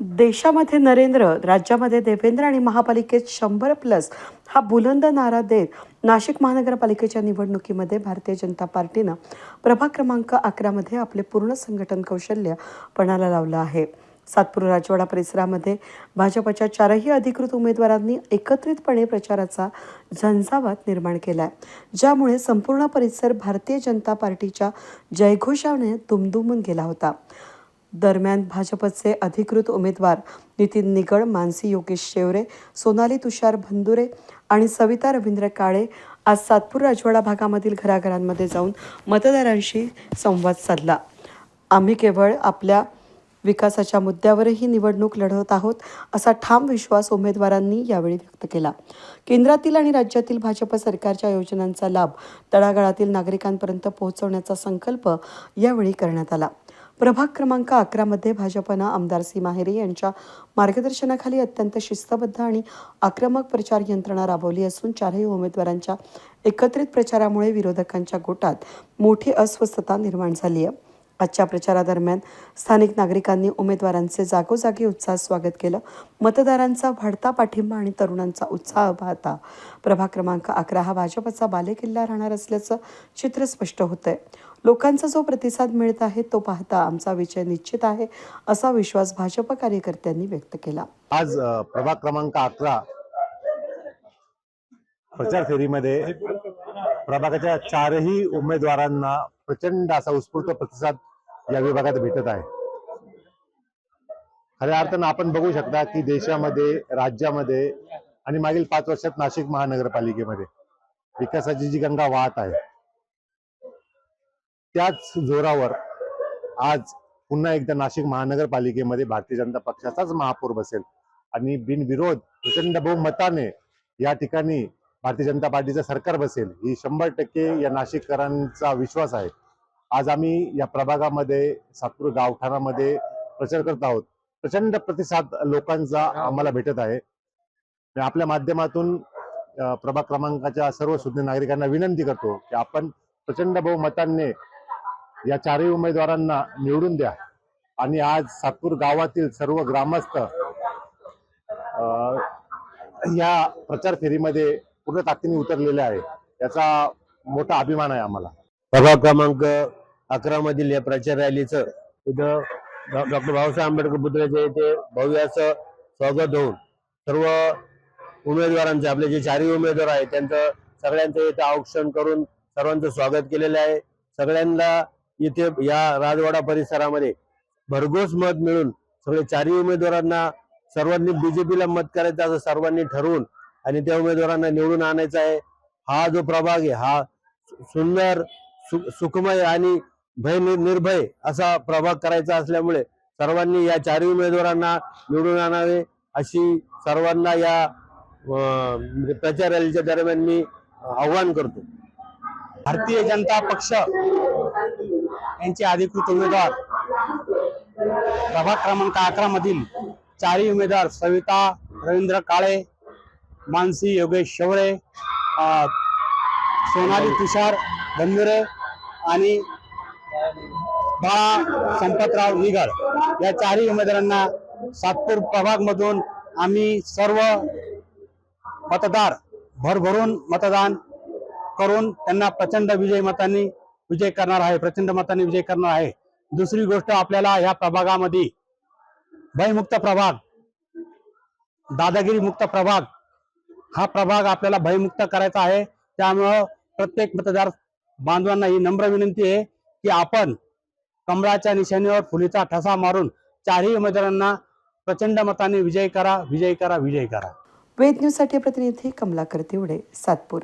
देशामध्ये नरेंद्र राज्यामध्ये देवेंद्र आणि महापालिकेत शंभर प्लस हा बुलंद नारा देत नाशिक महानगरपालिकेच्या निवडणुकीमध्ये भारतीय जनता पार्टीनं प्रभाग क्रमांक अकरामध्ये आपले पूर्ण संघटन कौशल्य पणाला लावलं आहे. सातपूर राजवाडा परिसरामध्ये भाजपच्या चारही अधिकृत उमेदवारांनी एकत्रितपणे प्रचाराचा झंझावात निर्माण केला आहे ज्यामुळे संपूर्ण परिसर भारतीय जनता पार्टीच्या जयघोषाने दुमदुमून गेला होता. दरम्यान भाजपचे अधिकृत उमेदवार नितीन निगड मानसी योगेश शेवरे सोनाली तुषार भंदुरे आणि सविता रवींद्र काळे आज सातपूर राजवाडा भागामधील घराघरांमध्ये जाऊन मतदारांशी संवाद साधला. आम्ही केवळ आपल्या विकासाच्या मुद्द्यावरही निवडणूक लढवत आहोत असा ठाम विश्वास उमेदवारांनी यावेळी व्यक्त केला. केंद्रातील आणि राज्यातील भाजप सरकारच्या योजनांचा लाभ तळागाळातील नागरिकांपर्यंत पोहोचवण्याचा संकल्प यावेळी करण्यात आला. प्रभाग क्रमांक अकरामध्ये भाजपनं आमदार सी. हेरे यांच्या मार्गदर्शनाखाली अत्यंत शिस्तबद्ध आणि आक्रमक प्रचार यंत्रणा राबवली असून चारही उमेदवारांच्या एकत्रित प्रचारामुळे विरोधकांच्या गोटात मोठी अस्वस्थता निर्माण झाली आहे. आजच्या प्रचारादरम्यान स्थानिक नागरिकांनी उमेदवारांचे जागोजागी उत्साह स्वागत केलं. मतदारांचा वाढता पाठिंबा आणि तरुणांचा उत्साह पाहता प्रभाग क्रमांक अकरा हा भाजपचा बालेकिल्ला राहणार असल्याचं चित्र स्पष्ट होतंय. लोकांचा जो प्रतिसाद मिळत आहे तो पाहता आमचा विजय निश्चित आहे असा विश्वास भाजप कार्यकर्त्यांनी व्यक्त केला. आज प्रभाग क्रमांक अकरा प्रचार फेरीमध्ये प्रभागाच्या चारही उमेदवारांना प्रचंड असा उत्स्फूर्त प्रतिसाद या विभागात भेटत आहे. खऱ्या अर्थानं आपण बघू शकता की देशामध्ये राज्यामध्ये आणि मागील पाच वर्षात नाशिक महानगरपालिकेमध्ये विकासाची जी गंगा वाहत आहे त्याच जोरावर आज पुन्हा एकदा नाशिक महानगरपालिकेमध्ये भारतीय जनता पक्षाचाच महापौर बसेल आणि बिनविरोध प्रचंड बहुमताने या ठिकाणी भारतीय जनता पार्टीचं सरकार बसेल. ही शंभर टक्के या नाशिककरांचा विश्वास आहे. आज आम्ही या प्रभागामध्ये सातपूर गावठाणामध्ये प्रचार करत आहोत. प्रचंड प्रतिसाद लोकांचा आम्हाला भेटत आहे. मी आपल्या माध्यमातून प्रभाग क्रमांकाच्या सर्व सुज्ञ नागरिकांना विनंती करतो की आपण प्रचंड बहुमतांनी या चारही उमेदवारांना निवडून द्या. आणि आज सातपूर गावातील सर्व ग्रामस्थ अ, या प्रचार फेरीमध्ये पूर्ण ताकदीने उतरलेले आहे. याचा मोठा अभिमान आहे आम्हाला. प्रभाग क्रमांक अकरा मधील या प्रचार रॅलीचं इथं डॉक्टर बाबासाहेब आंबेडकर पुतळ्याच्या इथे भव्य असं स्वागत होऊन सर्व उमेदवारांचे आपले जे चारही उमेदवार आहेत त्यांचं सगळ्यांचं इथे औक्षण करून सर्वांचं स्वागत केलेलं आहे. सगळ्यांना इथे या राजवाडा परिसरामध्ये भरघोस मत मिळून सगळे चारही उमेदवारांना सर्वांनी बीजेपीला मत करायचं असं सर्वांनी ठरवून आणि त्या उमेदवारांना निवडून आणायचं आहे. हा जो प्रभाग आहे हा सुंदर सुखमय आणि भय निर्भय असा प्रभाग करायचा असल्यामुळे सर्वांनी या चारही उमेदवारांना निवडून आणावे अशी सर्वांना या म्हणजे प्रचार रॅलीच्या दरम्यान मी आव्हान करतो. भारतीय जनता पक्ष यांचे अधिकृत उमेदवार प्रभाग क्रमांक अकरा मधील चारही उमेदवार सविता रवींद्र काळे मानसी योगेश शेवळे सोनाली तुषार बंधुरे आणि बाळा संपतराव निगड या चारही उमेदवारांना सातपूर प्रभागमधून आम्ही सर्व मतदार भरभरून मतदान करून त्यांना प्रचंड विजय मतांनी विजय करणार आहे प्रचंड मतांनी विजय करणार आहे. दुसरी गोष्ट आपल्याला ह्या प्रभागामध्ये भयमुक्त प्रभाग दादागिरी मुक्त प्रभाग हा प्रभाग आपल्याला भयमुक्त करायचा आहे. त्यामुळं प्रत्येक मतदार बांधवांना ही नम्र विनंती आहे की आपण कमळाच्या निशाणीवर फुलीचा ठसा मारून चारही उमेदवारांना प्रचंड मताने विजय करा विजय करा विजय करा. वेद न्यूजसाठी प्रतिनिधी कमलाकर तिवडे सातपूर.